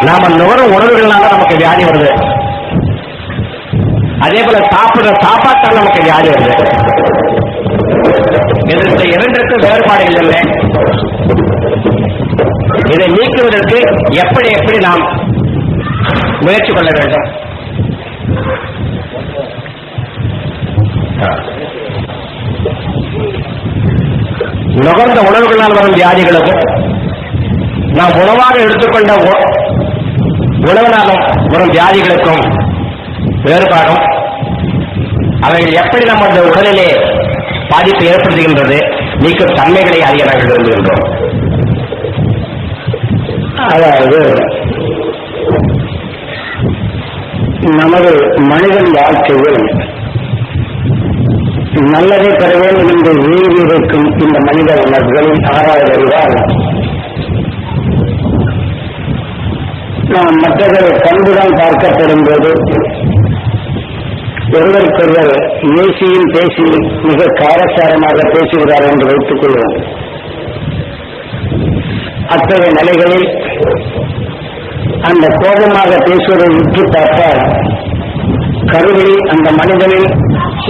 நாம நுகரும் உணவுகள்னால நமக்கு வியாதி வருது. அதே போல சாப்பிடுற சாப்பாட்டால் நமக்கு வியாதி வருது. இது இந்த இரண்டுக்கு வேறுபாடு இல்லை இதை நீக்குவதற்கு எப்படி எப்படி நாம் முயற்சி கொள்ள வேண்டும். நுகர்ந்த உணவுகளால் வரும் வியாதிகளுக்கும் நாம் உணவாக எடுத்துக்கொண்ட உ- உணவினாலும் வரும் வியாதிகளுக்கும் வேறுபாடும். அவைகள் எப்படி நமது உடலிலே பாதிப்பு ஏற்படுத்துகின்றது? நீக்கும் தன்மைகளை அறிய நாங்கள் விரும்புகின்றோம். அதாவது நமது மனிதன் வாழ்க்கையில் நல்லதை பெற வேண்டும் என்று வீழ்ந்திருக்கும் இந்த மனித உணர்வுகளில் ஆராய்வதால் நாம் மற்றவர்களை பண்புடன் பார்க்கப்படும் போது ஒருவருக்கொருவர் ஏசியும் பேசி மிக காரசாரமாக பேசுகிறார் என்று வைத்துக் கொள்வோம். அத்தகைய நிலைகளில் அந்த கோபமாக பேசுவதை உற்று பார்த்தால் கருவி அந்த மனிதனின்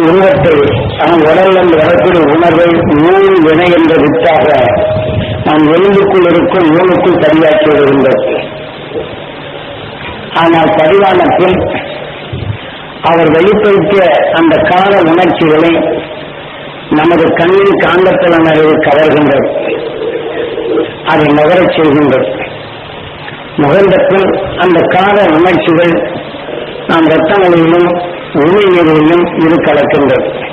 உருவத்தை அவன் உடலில் வரக்கூடிய உணர்வை நூல் வினை என்ற வித்தாக நாம் எலும்புக்குள் இருக்கும் நூலுக்குள் பதிவாக்கி வருகின்றது ஆனால் பதிவான பின் அவர் வெளிப்படுத்திய அந்த கால உணர்ச்சிகளை நமது கண்ணின் காந்தத்தில் அறிவு கவர்கின்றது. அதை நுகரச் செய்கின்றது. நுகர்ந்தப்பின் அந்த கால உணர்ச்சிகள் நாம் ரத்தங்களிலும் உமிழ்நீரிலும் இரு கலக்கின்றது.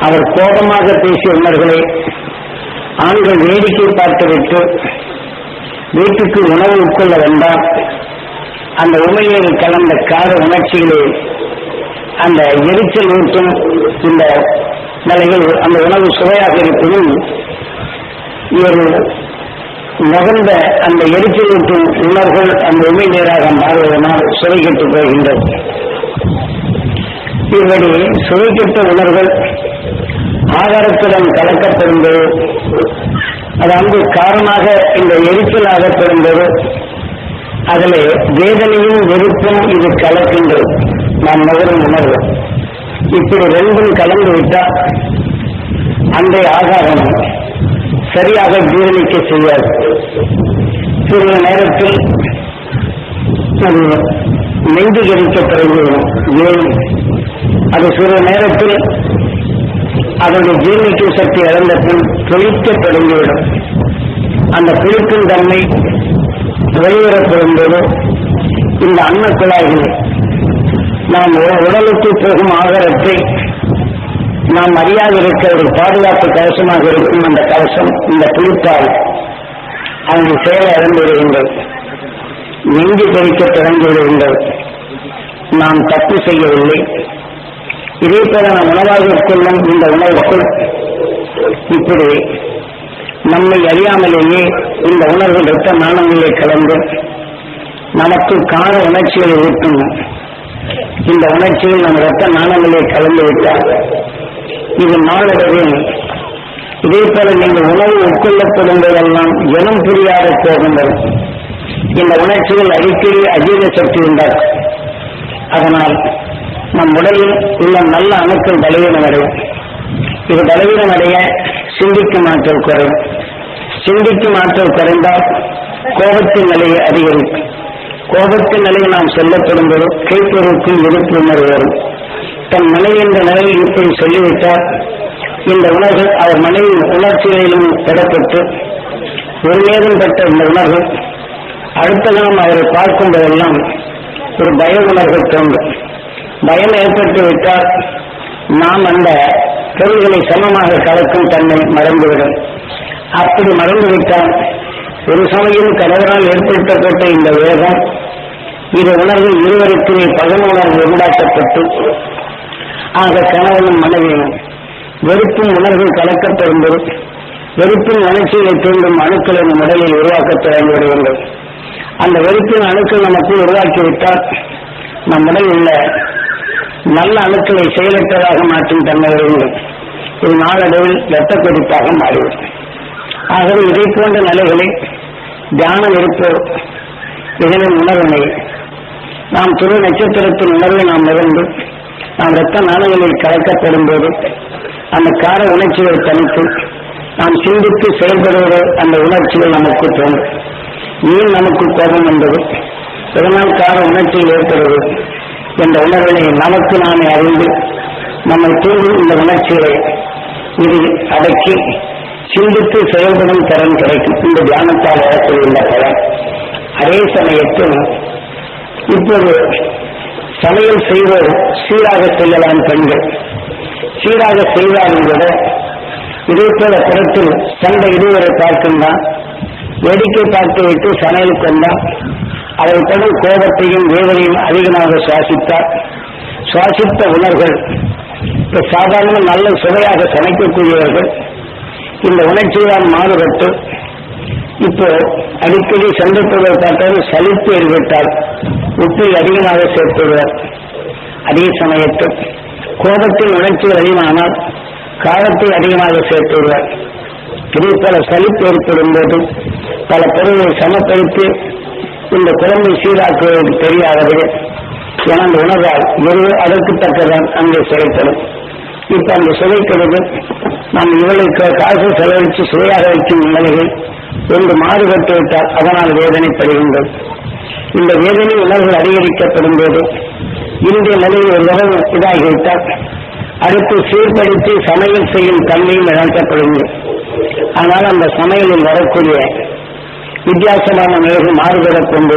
அவர் கோபமாக பேசிய உணர்களை ஆண்கள் வேடிக்கை பார்த்துவிட்டு வீட்டுக்கு உணவு உட்கொள்ள வேண்டாம் அந்த உமிழ்நீரில் கலந்த கார உணர்ச்சிகளே அந்த எரிச்சல் ஊட்டும் இந்த நிலையில் அந்த உணவு சுவையாக இருப்பதும் ஒரு நகர்ந்த அந்த எரிச்சல் ஊட்டும் உணர்வுகள் அந்த உமை நேராக மாறுவதனால் சுவை கெட்டு போகின்றது. இப்படி சுவை கெட்ட உணர்வுகள் ஆகாரத்துடன் கலக்கப்படும்போது அது அங்கு காரணமாக இந்த எரிச்சலாக பெறும்போது அதில் வேதனையும் வெறுப்பும் இது கலக்கின்றது நாம் முதலும் உணர்வு. இப்படி ரெண்டும் கலந்து விட்டால் அன்றைய ஆகாரம் சரியாக ஜீரணிக்க செய்யாது. சிறிது நேரத்தில் அது நெஞ்சு கடிக்க தொடங்கிவிடும் ஏன்? அது சிறு நேரத்தில் அதனுடைய ஜீரணிக்கும் சக்தி இழந்த பின் புளிக்க தொடங்கிவிடும் அந்த புளிக்கும் தன்மை வெளியேறப்படும் போது இந்த அன்ன குழாய்கள் நாம் உடலுக்கு போகும் ஆகாரத்தை நாம் அறியாது இருக்க ஒரு பாதுகாப்பு கவசமாக இருக்கும் அந்த கவசம் இந்த புளிப்பால் அவங்க சேவை இழந்து விடுகின்றது நெஞ்சு பறிக்க தொடங்கி விடுகின்றது நாம் தப்பு செய்யவில்லை. இதே போல நாம் உணவாக உட்கொள்ளும் இந்த உணவுக்குள் இப்படி நம்மை அறியாமலேயே இந்த உணர்வு ரத்த நாணங்களிலே கலந்து நமக்கு கால உணர்ச்சிகளை ஊட்டும். இந்த உணர்ச்சியில் நம் ரத்த நாணங்களே கலந்து விட்டால் இது நாளடைவில் இதே போல நீங்கள் உணவு உட்கொள்ளப்படும் போதெல்லாம் இனம் புரியாத போகின்றது இந்த உணர்ச்சிகள் அடிக்கடி அஜீத சக்தி உண்டாக்கும். அதனால் நம் உடலில் உள்ள நல்ல அணுக்கள் பலவீனம் அடையும் இது பலவீனம் அடைய சிந்திக்கும் ஆற்றல் குறையும் சிந்திக்கும் ஆற்றல் குறைந்தால் கோபத்தின் நிலை அதிகரிக்கும். கோபத்தின் நிலையை நாம் சொல்லப்படும் போது கைப்பொருட்கும் இருப்பு உணர்வு வரும். தன் மனைவி என்ற நிலையில் இப்படி சொல்லிவிட்டால் இந்த உணர்வு அவர் மனைவி உணர்ச்சிகளிலும் பெறப்பட்டு ஒரு நேரம் பெற்ற இந்த உணர்வு அடுத்த நாம் அவரை பார்க்கும் போதெல்லாம் ஒரு பய உணர்வு தோன்றும். பயம் ஏற்பட்டு விட்டால் நாம் அந்த பொருள்களை சமமாக கலக்கும் தன்மை மறந்துவிடும். அப்படி மறந்துவிட்டால் ஒரு சமயம் கணவரால் ஏற்படுத்தப்பட்ட இந்த வேகம் இது உணர்வு இருவருக்குமே பகனுணர்வு உண்டாக்கப்பட்டு ஆக கணவனும் மனைவியும் வெறுப்பும் உணர்வு கலக்கப்படும் போது வெறுப்பின் உணர்ச்சியை தூண்டும் அணுக்களை நம் உடலில் உருவாக்கத் தொடங்கி விடுகின்றது அந்த வெறுப்பின் அணுக்கள் நமக்கு உருவாக்கிவிட்டால் நம் உடலில் உள்ள நல்ல அணுக்களை செயலற்றதாக மாற்றும் தன்மை வருகின்றது இது நாளடைவில் இரத்த கொதிப்பாக மாறிவிடும். ஆகவே இதை போன்ற நிலைகளை தியானம் இருப்போர் இதனின் உணர்வினை. நாம் துரு நட்சத்திரத்தின் உணர்வை நாம் நிகழ்ந்து நாம் இரத்த நாணயங்களில் கலக்கப்படும் போது அந்த கார உணர்ச்சிகளை தனித்து நாம் சிந்தித்து செயல்படுவது அந்த உணர்ச்சிகள் நமக்கு தோன்றும். ஏன் நமக்கு கோபம் என்பது? இதனால் கார உணர்ச்சிகள் ஏற்படுவது? என்ற உணர்வினை நமக்கு நாமே அறிந்து நம்மை தூண்டும் இந்த உணர்ச்சிகளை இது அடக்கி சிந்தித்து செயல்படும் திறன் கிடைக்கும். இந்த தியானத்தால் வரக்கூடிய பலன். அதே சமயத்தில் இப்போது சமையல் செய்வோர் சீராக செய்யலாம் பெண்கள். சீராக செய்தாலும் கூட இதே போல புறத்தில் சண்டை இருவரை தான் வேடிக்கை பார்த்து விட்டு சமையல் கொண்டான் அதை படும் கோபத்தையும் வேதனையும் அதிகமாக சுவாசித்தார். சுவாசித்த உணர்கள் இப்போ சாதாரண நல்ல சுவையாக சமைக்கக்கூடியவர்கள் இந்த உணர்ச்சியால் மாறுபட்டு இப்போ அடிக்கடி சந்திப்பதை பார்த்தாலும் சலிப்பு ஏற்பட்டால் உப்பை அதிகமாக சேர்த்துள்ளார் அதே சமயத்தில் கோபத்தின் உணர்ச்சிகள் அதிகமானால் காலத்தை அதிகமாக சேர்த்துள்ளார் இதே பல சலிப்பு ஏற்படும் போது பல பொருள்களை சமப்படுத்தி இந்த குழந்தை சீராக்குவது தெரியாதது என அந்த உணர்வால் எது அதற்கு தக்கதான் அங்கே செயல்படும் இப்ப அந்த சுவைக்கிறது நாம் இவளுக்கு காசு செலவழித்து சுவையாக வைக்கும் நிலைகள் என்று மாறுபட்டு விட்டால் அதனால் வேதனைப்படுகின்றது இந்த வேதனை உணர்வுகள் அதிகரிக்கப்படும் போது இந்திய நிலையில் ஒரு தடவை இதாகிவிட்டால் அடுத்து சீர்படுத்தி சமையல் செய்யும் தன்மையும் இழக்கப்படுகிறது ஆனால் அந்த சமையலில் வரக்கூடிய வித்தியாசமான நிலைகள் மாறுபடக் கொண்டு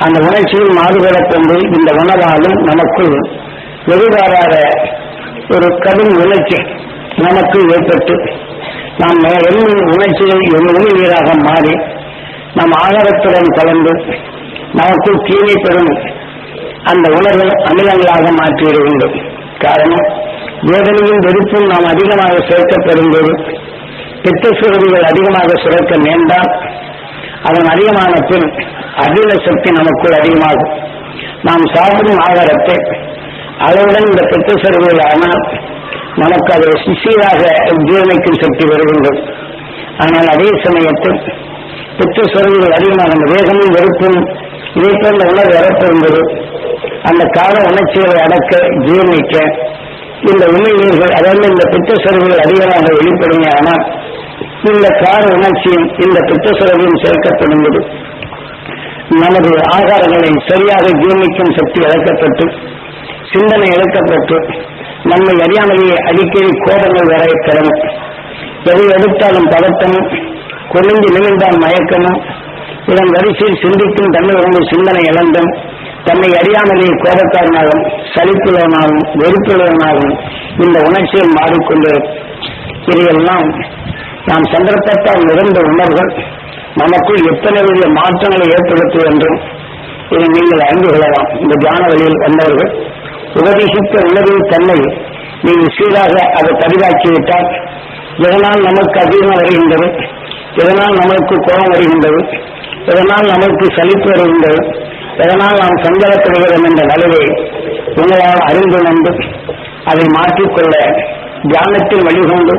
அந்த உணர்ச்சியில் மாறுபடக் கொண்டு இந்த உணவாலும் நமக்குள் எதிர்பாராத ஒரு கடும் உணர்ச்சி நமக்கு ஏற்பட்டு நாம் எண்ணும் உணர்ச்சிகள் உணவு நீராக மாறி நம் ஆகாரத்துடன் கலந்து நமக்குள் தீமை பெறும் அந்த உணர்வு அமிலங்களாக மாற்றிவிடுகின்றோம் காரணம் வேதனையும் வெறுப்பும் நாம் அதிகமாக சேர்க்கப்படும்போது பித்த சுரதிகள் அதிகமாக சுரக்க நேர்ந்தால் அதன் அதிகமான பின் அகில சக்தி நமக்குள் அதிகமாகும். நாம் சாப்பிடும் ஆகாரத்தை அளவுடன் இந்த பித்த சுரதிகள் ஆனால் நமக்கு அது சிசியாக ஜீரணிக்கும் சக்தி வருகின்றது ஆனால் அதே சமயத்தில் பித்த சுரதிகள் அதிகமாக அந்த வேகமும் வெறுப்பும் இதை போன்ற உணர்வு வரப்பெறும்போது அந்த கால உணர்ச்சிகளை அடக்க ஜீரணிக்க இந்த உமிழ்நீர்கள் அதாவது இந்த பித்த சுரதிகள் அதிகமாக வெளிப்படுங்க ஆனால் இந்த கார உணர்ச்சியும் இந்த பித்த சுரதியும் சேர்க்கப்படும்போது நமது ஆகாரங்களை சரியாக ஜீர்ணிக்கும் சக்தி இழக்கப்பட்டு சிந்தனை இழக்கப்பட்டு நம்மை அறியாமலேயே அடிக்கடி கோபங்கள் வர கிளம்பும் எதை எடுத்தாலும் பதட்டமும் கொழுந்து நிகழ்ந்தால் மயக்கமும் இதன் வரிசையில் சிந்திக்கும் தன்மை உங்க சிந்தனை இழந்தும் தன்னை அறியாமலேயே கோபக்காரனாகவும் சலிப்புள்ளவனாகவும் வெறுப்புள்ளவனாகவும் இந்த உணர்ச்சியில் மாறிக்கொண்டு இதையெல்லாம் நாம் சந்தர்ப்பத்தால் நிகழ்ந்த உணர்வுகள் நமக்குள் எத்தனை வித மாற்றங்களை ஏற்படுத்தும் என்றும் இதை நீங்கள் அறிந்து கொள்ளலாம். இந்த தியான வழியில் வந்தவர்கள் உபதேசித்த உணர்வின் தன்மை நீங்கள் சீராக அதை பதிவாக்கிவிட்டால் இதனால் நமக்கு அதிகம் வருகின்றது? இதனால் நமக்கு கோபம் வருகின்றது? இதனால் நமக்கு சலிப்பு வருகின்றது? இதனால் நாம் சங்கடப்படுகிறோம் என்ற நிலையை உங்களால் அறிந்துணர்ந்து அதை மாற்றிக்கொள்ள தியானத்தில் வழிகொண்டு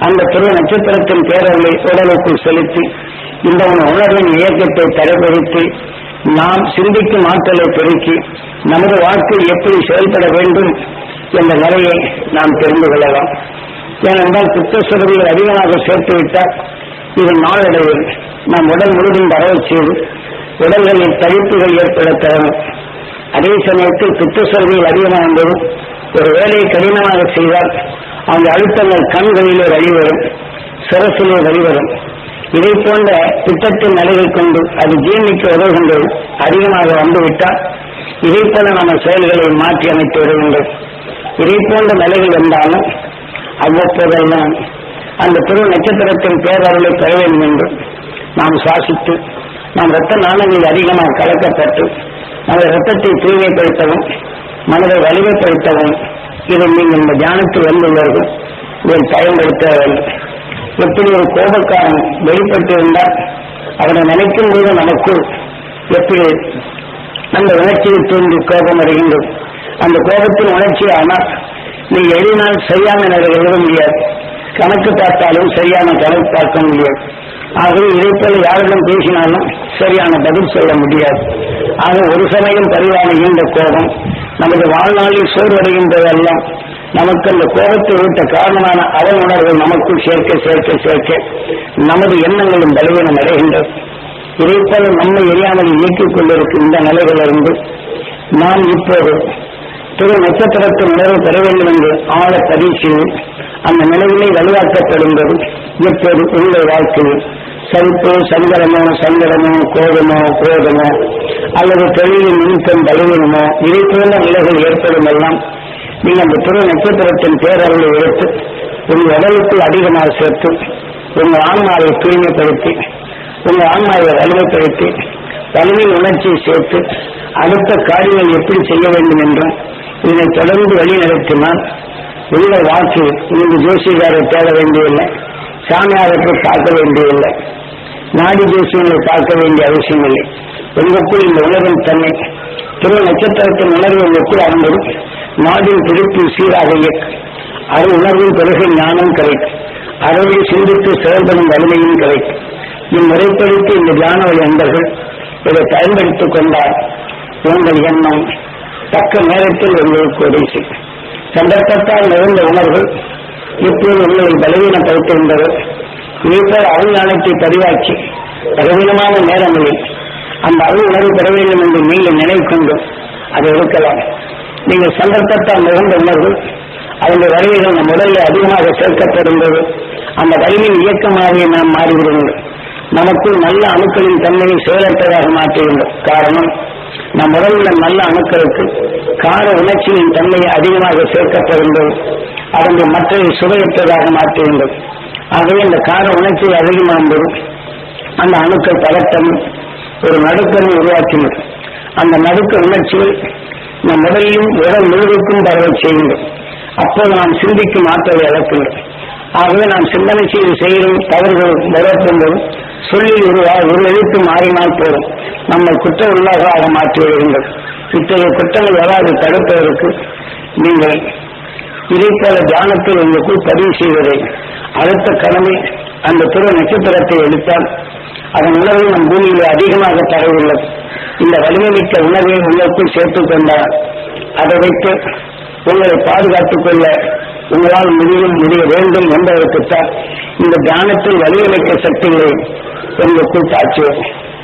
அந்த துறை நட்சத்திரத்தின் பேரர்களை உடலுக்குள் செலுத்தி இந்த உணர்வின் இயக்கத்தை தடைப்படுத்தி நாம் சிந்திக்கும் ஆற்றலை பெருக்கி நமது வாழ்க்கை எப்படி செயல்பட வேண்டும் என்ற நிலையை நாம் தெரிந்து கொள்ளலாம். ஏனென்றால் பித்தசுரதிகள் அதிகமாக சேர்த்துவிட்டால் இது நாளடைவில் நம் உடல் முழுவதும் வரவு செய்து உடல்களில் தவிப்புகள் ஏற்பட தரணும் அதே சமயத்தில் பித்தசுரதிகள் அதிகமாக என்பது ஒரு வேலையை கடினமாக செய்தால் அந்த அழுத்தங்கள் கண்களிலே வழிவரும் சிரசிலே வழிவரும். இதை போன்ற திட்டத்தின் நிலையை கொண்டு அது ஜீர்ணிக்க உதவுகின்றது. அதிகமாக வந்துவிட்டால் இதை போல நம்ம செயல்களை மாற்றி அமைத்து வருகின்றோம் இதை போன்ற நிலைகள் வந்தாலும் அவ்வப்போதெல்லாம் அந்த திரு நட்சத்திரத்தின் பேரருளை பெற வேண்டும் என்று நாம் சுவாசித்து நாம் இரத்த நாணங்கள் அதிகமாக கலக்கப்பட்டு நமது இரத்தத்தை தூய்மைப்படுத்தவும் மனதை வலிமைப்படுத்தவும் இதை நீங்கள் இந்த தியானத்தில் வந்துள்ளவர்கள் இதை பயன்படுத்த வேண்டும். எப்படி ஒரு கோபக்காரன் வெளிப்பட்டிருந்தால் அவனை நினைக்கும் போது நமக்குள் எப்படி அந்த உணர்ச்சியில் தூண்டி கோபம் வருகின்றது. அந்த கோபத்தின் உணர்ச்சி ஆனால் நீ எழுதினால் சரியான நிலையில் எழுத முடியாது. கணக்கு பார்த்தாலும் சரியான கணக்கு பார்க்க முடியாது. ஆகவே இதைப்போல யாரிடம் பேசினாலும் சரியான பதில் சொல்ல முடியாது. ஆக ஒரு சமயம் பரிவான கோபம். நமது வாழ்நாளில் சோர்வடைகின்றதெல்லாம் நமக்கு அந்த கோபத்தை விட்ட காரணமான அவன் உணர்வுகள் நமக்குள் சேர்க்க சேர்க்க சேர்க்க நமது எண்ணங்களும் பலவீனம் அடைகின்றது இதைப்போல நம்மை எரியாமல் இயக்கிக் கொண்டிருக்கும் இந்த நிலைகளிலிருந்து நாம் இப்போது திரு நட்சத்திரத்தின் நிறைவு பெற வேண்டும் என்று ஆழ பரீட்சையில் அந்த நிலையிலே வலுவாக்கப்படும்போது இப்போது உங்கள் வாழ்க்கையில்? சலிப்பு சங்கடமோ சங்கடமோ கோபமோ கோபமோ அல்லது தொழிலின் நிமித்தம் பலவீனமோ இதை போன்ற நிலைகள் ஏற்படும் எல்லாம் நீங்கள் அந்த திரு நட்சத்திரத்தின் பேரருளை எடுத்து உங்கள் உடலுக்குள் அதிகமாக சேர்த்து உங்கள் ஆன்மாவை தூய்மைப்படுத்தி உங்கள் ஆன்மாவை வலிமைப்படுத்தி வலிமை உணர்ச்சியை சேர்த்து அடுத்த காரியங்கள் எப்படி செய்ய வேண்டும் என்றும் இதனை தொடர்ந்து வழி நடத்தினால் உங்கள் வாக்கு நீங்கள் ஜோசிகாரை தேட வேண்டியதில்லை. சாமியாருக்கு பார்க்க வேண்டியதில்லை. நாடி ஜோசியங்களை பார்க்க வேண்டிய அவசியம் இல்லை உங்களுக்குள் இந்த உணர்வின் தன்மை திரு நட்சத்திரத்தின் உணர்வு உங்களுக்குள் அமர்ந்தது நாடின் திருப்பி சீராக இயக்க அது உணர்வின் பிறகு ஞானம் கிடைக்கும். அறவை சிந்தித்து செயல்படும் வலிமையும் கிடைக்கும். இம்முறைப்படுத்தி இந்த தியான வழி அன்பர்கள் இதை பயன்படுத்திக் கொண்டால் உங்கள் எண்ணம் தக்க நேரத்தில் உங்களுக்கு உதவி சந்தர்ப்பத்தால் நிறைந்த உணர்வு இப்போது உங்களை பலவீனப்படுத்துகின்றது. இதேபோல் அருஞானத்தை பதிவாக்கி பலவீனமான நேரங்களில் அந்த அருள் உணர்வு பெற வேண்டும் என்று நீங்கள் நினைவு கொண்டு அதை எடுக்கலாம். நீங்கள் சந்தர்ப்பத்தால் நிறைந்த உணர்வு அந்த வலிமைகள் நம் உடலில் அதிகமாக சேர்க்கப்படுகிறது அந்த வலிமையின் இயக்கமாகவே நாம் மாறிவிடுங்கள் நமக்குள் நல்ல அணுக்களின் தன்மையை செயலற்றதாக மாற்றியுள்ளோம் காரணம் நம் உடலில் நல்ல அணுக்களுக்கு கார உணர்ச்சியின் தன்மையை அதிகமாக சேர்க்கப்படும்போது அதனுடைய மற்றவை சுவையற்றதாக மாற்றுகின்றது ஆகவே இந்த கார உணர்ச்சி அதிகமாகும்போது அந்த அணுக்கள் பதட்டம் ஒரு நடுக்கரை உருவாக்கினர். அந்த நடுக்க உணர்ச்சியை நம் உடலிலும் உடல் முழுவதுக்கும் பரவல் செய்கின்றோம் அப்போது நாம் சிந்திக்கும் ஆற்றலை இழக்கின்றோம் ஆகவே நாம் சிந்தனை செய்து செய்யும் தவறுகள் நிகழ்த்தும்போது சொல்லி ஒரு ஒரு எழுத்து மாறினால் போதும் நம்மை குற்ற உள்ளாக மாற்றி வருகின்றது இத்தகைய குற்றங்கள் வராது தடுப்பதற்கு? நீங்கள் இதைப்போல தியானத்தில் உங்களுக்குள் பதிவு செய்வதை. அடுத்த கடமை அந்த துறை நட்சத்திரத்தை எடுத்தால் அதன் உணர்வு நம் பூமியில் அதிகமாக தரவுள்ளது இந்த வலிமைமிக்க உணர்வை உங்களுக்குள் சேர்த்துக் கொண்டால் அதை வைத்து உங்களை பாதுகாத்துக் கொள்ள உங்களால் முடியும் முடிய வேண்டும் என்பதற்குத்தான் இந்த தியானத்தில் வலிமைமிக்க சக்திகளை உங்களுக்குள் கூட்டாச்சு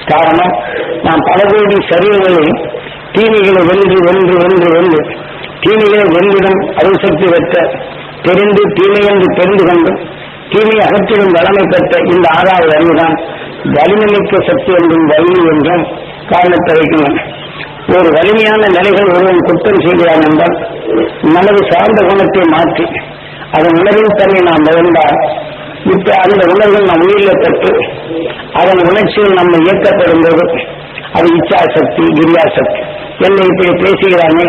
காரணம் நாம் பல கோடி சரீரங்களில் தீமைகளை வென்று வென்று வென்று வென்று தீமைகளை வென்றிடும் அருள் சக்தி பெற்ற தெரிந்து தீமை என்று தெரிந்து கொண்டும் தீமையை அகற்றிடும் வளமை பெற்ற இந்த ஆறாவது அறிவுதான் வலிமைமிக்க சக்தி என்றும் வலிமை என்றும் காரணத்தை வைக்கணும் ஒரு வலிமையான நிலைகள் ஒருவன் குற்றம் செய்கிறான் என்றால் நமது சார்ந்த குணத்தை மாற்றி அதன் உணர்வின் தன்மை நாம் உணர்ந்தால் இப்ப அந்த உணர்வுகள் நம் உயிரில் பெற்று அதன் உணர்ச்சியில் நம்ம இயக்கப்படும் போது அது இச்சாசக்தி கிரியாசக்தி. என்னை இப்படி பேசுகிறானே?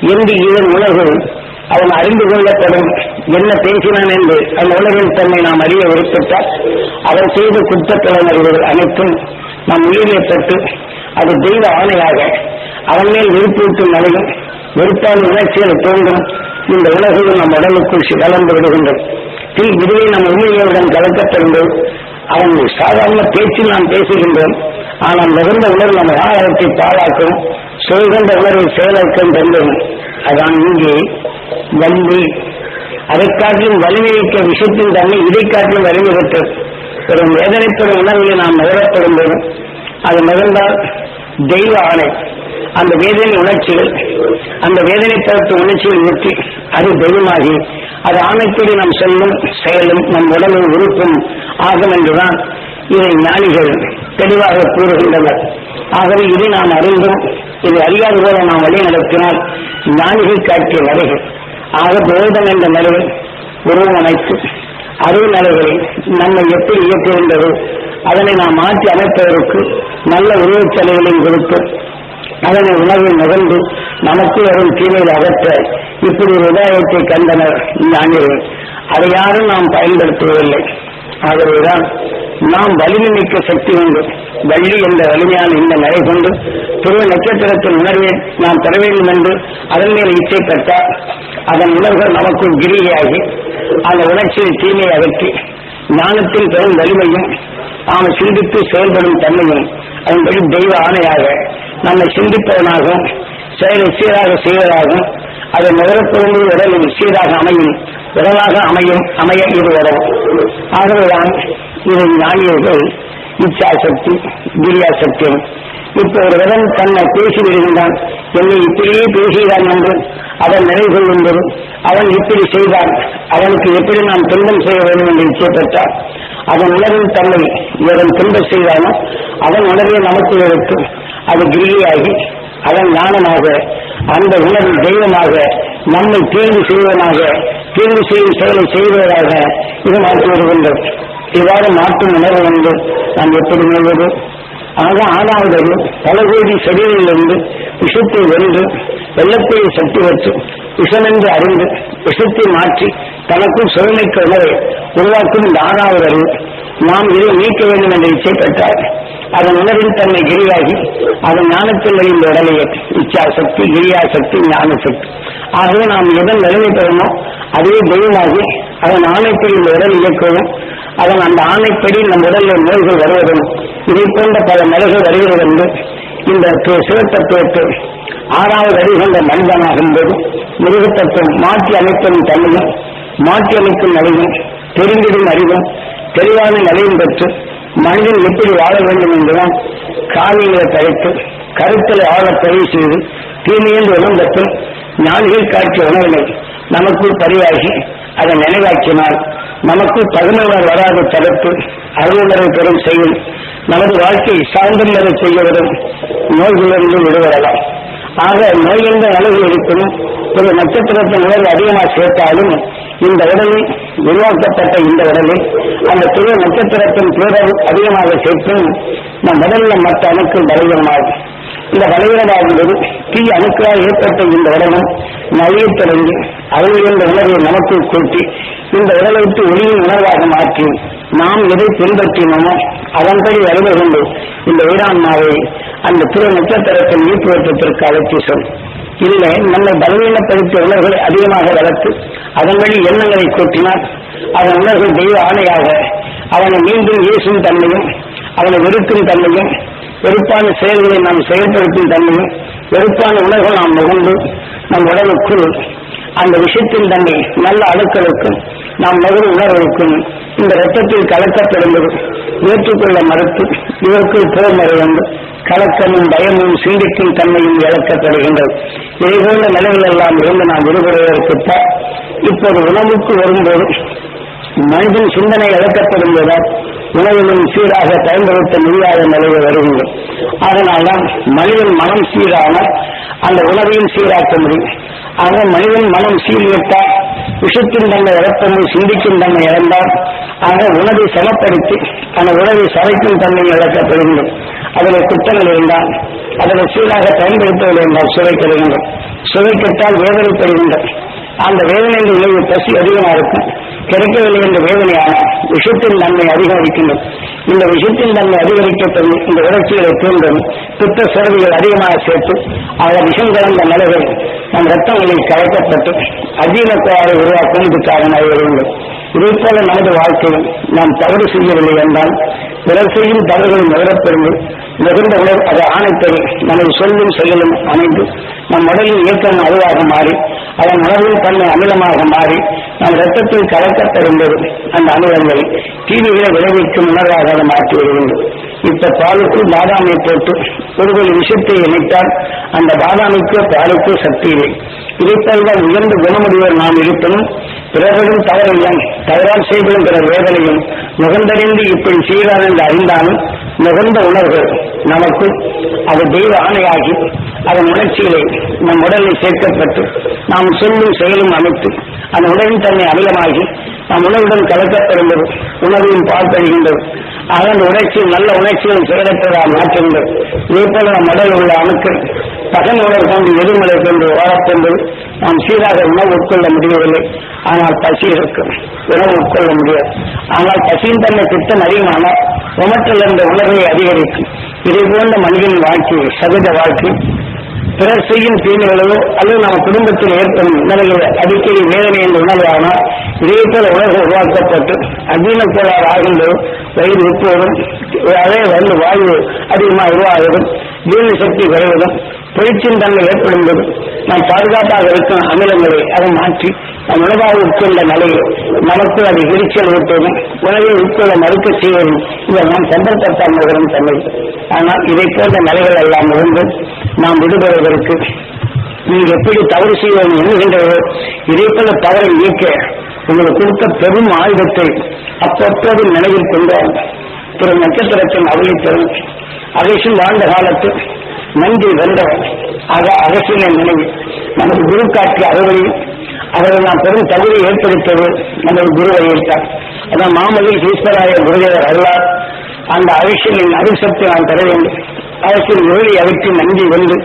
என்று இதன் உணர்வுகள் அவன் அறிந்து கொள்ளப்படும் என்ன பேசினான் என்று அந்த உலகின் தன்மை நாம் அறிய விருப்பத்தால் அவன் செய்த குற்றப்புலனறிவுகள் அனைத்தும் நம் உயிரில் பெற்று அது தெய்வ ஆணையாக அவன் மேல் விருப்பூட்டும் நிலையும் வெறுப்பான உணர்ச்சிகள் தோன்றும். இந்த உலகில் நம் உடலுக்குள் வளர்ந்து விடுகின்றது தீ இதுவே நம் உண்மைகளுடன் கலக்கப்படும்போது அவன் சாதாரண பேச்சில் நாம் பேசுகின்றோம். ஆனால் மிகுந்த உணர்வு நம் ஆழத்தை பாழாக்கும் சொல்கின்ற உணர்வை செயலாக்கம் தந்தும். அதான் இங்கே வலி. அதை காட்டிலும் வலிமைக்க விஷயத்தின் தன்மை இதை காட்டிலும் வலிமை பெற்றது. ஒரு வேதனைப்படும் உணர்வை நாம் நுகரப்படும் போது அது மிகுந்தால் தெய்வ ஆணை. அந்த வேதனை உணர்ச்சிகள் அந்த வேதனைப்படுத்த உணர்ச்சிகள் நிறுத்தி அது தெய்வமாகி அது ஆணைப்படி நாம் சொல்லும் செயலும் நம் உடலும் உறுப்பும் ஆகும் என்றுதான் இதை ஞானிகள் தெளிவாக கூறுகின்றனர். ஆகவே இதை நாம் அறிந்தும். இது அறியாத போல நாம் வழி நடத்தினால் ஞானிகள் காட்டிய வரைகள் ஆக போதம் என்ற நிலையில் உருவம் அமைத்து அறிவு நிலைகளை நம்மை எப்படி இயக்குகின்றதோ அதனை நாம் மாற்றி அமைப்பதற்கு நல்ல உருவச் சிலைகளையும் கொடுத்து அதனை உணர்வு நுகர்ந்து நமக்கு வரும் தீமையில் அகற்ற இப்படி ஒரு உதாயத்தை கண்டனர் ஞானிகள் அதை யாரும் நாம் பயன்படுத்துவதில்லை. ஆகவேதான் நாம் வலிமை மிக்க சக்தி உண்டு வள்ளி என்ற வலிமையான இந்த நிலை கொண்டு துருவ நட்சத்திரத்தின் உணர்வை நாம் பெற வேண்டும் என்று அதன் மேல் இச்சை பெற்றால் அதன் உணர்வுகள் நமக்குள் கிரியாகி அந்த உணர்ச்சியை தீமையை அகற்றி ஞானத்தின் பெரும் வலிமையும் நாம் சிந்தித்து செயல்படும் தன்மையும் அதன்படி தெய்வ ஆணையாக நம்மை சிந்திப்பதனாகவும் செயலை சீராக செய்வதாகவும் அதை நுகரப்பொழுது உடலில் சீராக அமையும் உடலாக அமையும் அமைய இது உடல் ஆகவேதான் இது ஞானியர்கள் இச்சாசக்தி கிரியாசக்தி இப்ப ஒரு விதம் தன்னை பேசி வருகின்றான் என்னை இப்படியே பேசுகிறான் என்று அவன் நிறைவு கொள்ளும்போது அவன் இப்படி செய்தான் அவனுக்கு எப்படி நாம் துன்பம் செய்ய வேண்டும் என்று இச்சைப்பட்டார் அதன் உணர்வின் தன்னை எவன் துன்பம் செய்தானோ அவன் உணர்வை நமக்கு இருக்கும். அது கிரியாகி அதன் ஞானமாக அந்த உணர்வு தெய்வமாக நம்மை தீர்வு செய்வதாக தீர்வு செய்யும் செயலை செய்வதாக இது மாற்றி வருகின்றது இவ்வாறு மாற்றும் உணர்வு வந்து நாம் எப்படி உணர்வது? ஆக ஆனாவது பல கோடி செடிகளிலிருந்து விஷத்தை வென்று வெள்ளத்தை சக்தி வச்சு விஷமென்று அறிந்து விஷத்தை மாற்றி தனக்கும் சுவைமிக்க உணவை உருவாக்கும் இந்த ஆறாவது அறிவு நாம் இதை நீக்க வேண்டும் என்ற இச்சை பெற்றார். அதன் உணர்வின் தன்மை கிரியாகி அதன் ஞானத்தில் வழிந்த உடலையே இச்சா சக்தி கிரியா சக்தி ஞான சக்தி ஆகவே நாம் எதன் நிலைமை பெறமோ அதே தெய்வமாகி அதன் ஆணைப்படி இந்த உடல் இயக்கவும் அதன் அந்த ஆணைப்படி நம் உடலில் நோய்கள் வருவதும் இதை போன்ற பல நிலைகள் வருகிறது என்று இந்த சிவத்தத்துவத்தை ஆறாவது அறிகின்ற கொண்ட மனிதனாகும் போது மிருகத்தத்துவம் மாற்றி அமைப்பதும் தன்மையும் மாற்றி அமைக்கும் நிலையும் தெரிந்திடும் அறிவும் தெளிவான நிலையும் பெற்று மனிதன் எப்படி வாழ வேண்டும் என்றுதான் காரியங்களை தவிர்த்து கருத்தில் ஆழ பதிவு செய்து தீமையென்று உணர்ந்தற்று ஞானிகள் காட்சிய உணவினை நமக்குள் பதிவாகி அதை நினைவாக்கினால் நமக்குள் பகுமைவர் வராத தடுப்பு அருளுணரை பெறும் செயல் நமது வாழ்க்கையை சார்ந்தும் வரை செய்வதும் நோய்களிலிருந்து விடுபடலாம். ஆக நோய் என்ற நிலையில் ஒரு நட்சத்திரத்தின் உணர்வு அதிகமாக சேர்த்தாலும் இந்த உடலில் உருவாக்கப்பட்ட இந்த உடலில் அந்த துணை நட்சத்திரத்தின் பேரவு அதிகமாக சேர்த்து நம் உடலில் மற்ற அணுக்கள் பலவீனமாகும் இந்த பலவீனமாகும்போது தீ அணுக்களால் ஏற்பட்ட இந்த உடலும் நழியத் தொடங்கி அருள் என்ற உணர்வை நமக்கு கூட்டி இந்த உடலை விட்டு ஒளியின் உணர்வாக மாற்றி நாம் எதை பின்பற்றினோமோ அதன்படி அறிவு கொண்டு இந்த வீராண்மாவை அந்த திரு நட்சத்திரத்தின் ஈர்ப்புவட்டத்திற்கு அழைத்து சொல் இல்லை நம்மை பலவீனப்படுத்திய உணர்வுகளை அதிகமாக வளர்த்து அதன் வழி எண்ணங்களை கூட்டினால் அதன் உணர்வுகள் தெய்வ ஆணையாக அவனை மீண்டும் இயேசும் தன்மையும் அவனை வெறுக்கும் தன்மையும் வெறுப்பான செயல்களை நாம் செயல்படுத்தும் தன்மையும் வெறுப்பான உணர்வுகள் நாம் நுகர்ந்து நம் உடலுக்குள் அந்த விஷயத்தின் தன்மை நல்ல அணுக்களுக்கும் நாம் நகர் உணர்வுக்கும் இந்த ரத்தத்தில் கலக்கப்படுவது ஏற்றுக்கொள்ள மறுத்து இதற்குள் போர் வந்து கலக்கமும் பயமும் சிந்திக்கும் தன்மையும் இழக்கப்படுகின்றது இதை போன்ற நிலைகள் எல்லாம் இருந்து நாம் விடுபடுவதற்குத்தான் இப்போது உணவுக்கு வரும்போது மனிதன் சிந்தனை இழக்கப்படும் போதால் உணவிலும் சீராக பயன்படுத்த முடியாத நிலையில் வருகின்றது அதனால்தான் மனிதன் மனம் சீரானால் அந்த உணவையும் சீராக்க முடியும். ஆக மனிதன் மனம் சீர்விட்டால் விஷத்தின் தன்மை இழப்பது சிந்திக்கும் தன்மை இழந்தால் ஆக உணவை சமப்படுத்தி அந்த உணவை சமைக்கும் தன்மை இழக்கப்படுகின்றது. அதில் குற்றங்கள் இருந்தால் அதில் சீராக பயன்படுத்துவது என்றால் பெற்றால் சுவைக்கத்தால் வேதனைப்படுகின்றது அந்த வேதனையின் விளைவு பசி அதிகமாக இருக்கும். கிடைக்கவில்லை என்ற வேதனையான விஷத்தின் தன்மை அதிகரிக்கின்றது. இந்த விஷத்தின் தன்மை அதிகரிக்கப்படும் இந்த உணர்ச்சிகளை தூண்டும் பித்த சுரவிகள் அதிகமாக சேர்த்து அதில் விஷம் கலந்த நிலைகள் நம் ரத்தங்களில் கலக்கப்பட்டு அஜீன உருவாக்கும் இதுக்காக காரணமாக இதே போல நமது வாழ்க்கையில் நாம் தவறு செய்யவில்லை என்றால் பிறர் செய்யும் தவறுகள் நுகரப்பெறுந்து மிகுந்த உணர்வு அது ஆணைத்தது நமது சொல்லும் செயலும் அமைந்து நம் உடலின் இயக்கம் அதுவாக மாறி அதன் உணர்வின் தன்மை அமிலமாக மாறி நம் ரத்தத்தில் கலக்கப்பெறும்போது அந்த அமிலங்களை தீவிகளை விளைவிக்கும் உணர்வாக அதை மாற்றி வருகின்றது இப்ப பாலுக்கு பாதாமை போட்டு ஒருவர் விஷத்தை இணைத்தால் அந்த பாதாமிக்கு பாலுக்கு சக்தி இல்லை. இதைப்போல்தான் உயர்ந்த குணமுடையவர் நாம் இருப்பினும் பிறர்களும் தவறில்லை. தவறால் செய்தும் பிற வேதனையும். நுகர்ந்தறிந்து இப்படி செய்கிறார் என்று அறிந்தாலும் நுகர்ந்த உணர்வு நமக்கு அது தெய்வ ஆணையாகி அதன் உணர்ச்சிகளை நம் உடலில் சேர்க்கப்பட்டு நாம் சொல்லும் செயலும் அமைத்து அந்த உணவின் தன்மை அமிலமாகி நம் உணவுடன் கலக்கப்படுகிறது உணவையும் பார்த்தறிகின்றது ஆக அந்த உணர்ச்சி நல்ல உணர்ச்சியும் செயலற்றதாக மாற்றுகின்றது. இதே போல நம் உடலில் உள்ள அணுக்கள் பகல் உணர்வு கொண்டு எதிர்மலை கொண்டு வாழக்கொண்டு நாம் சீராக உணவு உட்கொள்ள முடியவில்லை. ஆனால் பசி இருக்கும். உணவு உட்கொள்ள முடியாது. ஆனால் பசியின் தன்மை திட்டம் அதிகமானால் உமற்றல் இருந்த உணர்வை அதிகரிக்கும். இதை போன்ற மனிதன் வாழ்க்கை சகஜ வாழ்க்கை. பிறர் செய்யும் தீமைகளோ அல்லது நம்ம குடும்பத்தில் ஏற்படும் நிலைகள் அடிக்கடி வேதனை என்று உணர்வானால் இதே போல உலகம் உருவாக்கப்பட்டு அஜீன கோளாறு ஆகின்றோம் வயிறு உட்போதும் அதே வந்து வாயு அதிகமாக உருவாகுவதும் ஜீரண சக்தி குறைவதும் பொழிச்சின் தன்மை ஏற்படும்போது நாம் பாதுகாப்பாக இருக்கும் அமிலங்களை அதை மாற்றி நம் உணவாக உட்கொண்ட நிலையை நமக்கு அதை எரிச்சல் ஊட்டவும் உணவை உட்கொள்ள மறுக்க செய்வதும் இதை நாம் சந்தர்ப்பத்தாமல் தமிழ் தன்மை. ஆனால் இதை போன்ற நிலைகள் எல்லாம் இருந்து நாம் விடுபடுவதற்கு நீங்கள் எப்படி தவறு செய்வோம் எண்ணுகின்றதோ இதே போல தவறை நீக்க உங்களுக்கு கொடுத்த பெரும் ஆயுதத்தை அப்பப்போது நினைவில் கொண்டு திரு நட்சத்திரத்தின் அவளை தரும் அகேஷன் வாழ்ந்த காலத்தில் நன்றி வென்றவர் அக அரசியலின் நிலை நமது குரு காட்டிய அறுவடையும் அவர்கள் நாம் பெரும் தகுதியை ஏற்படுத்தது நமது குருவை ஏற்றார் அதான் மாமல்லி ஈஸ்வராய குருதேவர் அருளார். அந்த அரசியலின் அரிசத்தை நாம் பெற வேண்டும். அரசியல் ஒளி அகற்றி நன்றி வென்று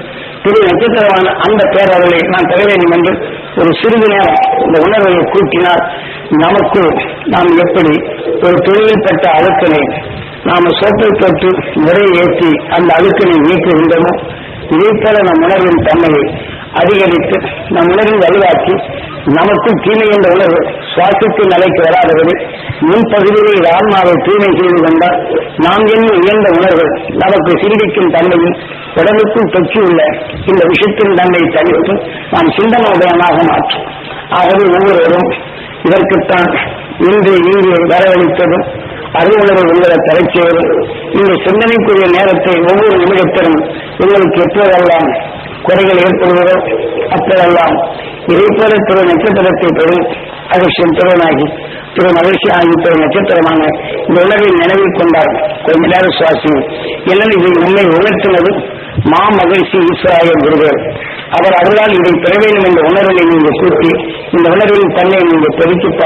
திரு நட்சத்திரமான அந்த பேரவர்களை நான் பெற வேண்டும் என்று ஒரு சிறிது நேரம் இந்த உணர்வை கூட்டினால் நமக்கு நாம் எப்படி ஒரு தொழிலில் பெற்ற அழுக்கினை நாம சோப்பை தொட்டு முறையை ஏற்றி அந்த அழுக்கினை நீக்குகின்றோமோ இதே போல நம் உணர்வின் தன்மையை அதிகரித்து நம் உணர்வின் வலுவாக்கி நமக்கும் தீமை என்ற உணர்வு சுவாசிக்கும் நிலைக்கு வராதபடி முன்பகுதியில் இது ஆன்மாவை தூய்மை செய்து கொண்டால் நாம் என்னும் உயர்ந்த உணர்வு நமக்கு சிந்திக்கும் தன்மையும் உடலுக்குள் தொற்றியுள்ள இந்த விஷயத்தின் தன்மையை தவிர்த்து நாம் சிந்தன உதயமாக மாற்றும். ஆகவே ஒவ்வொருவரும் இதற்குத்தான் இன்று இங்கு வரவழைத்ததும் அறிவுணர்வு உங்களை தரச்சியவரும் இந்த சிந்தனைக்குரிய நேரத்தை ஒவ்வொரு நிமிடத்திலும் உங்களுக்கு எப்போதெல்லாம் குறைகள் ஏற்படுவதோ அப்போதெல்லாம் இதைப்போல திரு நட்சத்திரத்தை பெறும் அதிர்ஷ்டம் திறனாகி திரு மகிழ்ச்சி ஆகி திரு நட்சத்திரமான இந்த உலகில் நினைவில் கொண்டார் கொஞ்ச நேரம் சுவாசி என்ன இதை உண்மை உணர்த்தினது மா மகிழ்ச்சி ஈஸ்வராய குருவர் அவர் அருளால் இதை பெற வேண்டும் என்ற உணர்வை நீங்கள் கூட்டி இந்த உணர்வின் தன்னை நீங்கள் பெருக்கிப்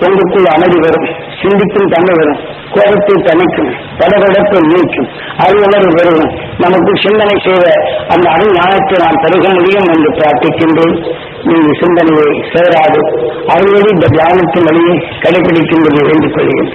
பாருங்கள் அமைதி வரும் சிந்திக்கும் தன்மை வரும் கோபத்தை தணிக்கும் படபடப்பை நீக்கும் அறிவுணர்வு வரும் நமக்கு சிந்தனை செய்த அந்த அருஞானத்தை நாம் பெருக முடியும் என்று பிரார்த்திக்கின்றேன். நீங்கள் சிந்தனையை சேராது அறுவடி இந்த தியானத்தின் வழியை கடைபிடிக்கின்றது என்று கொள்கின்றேன்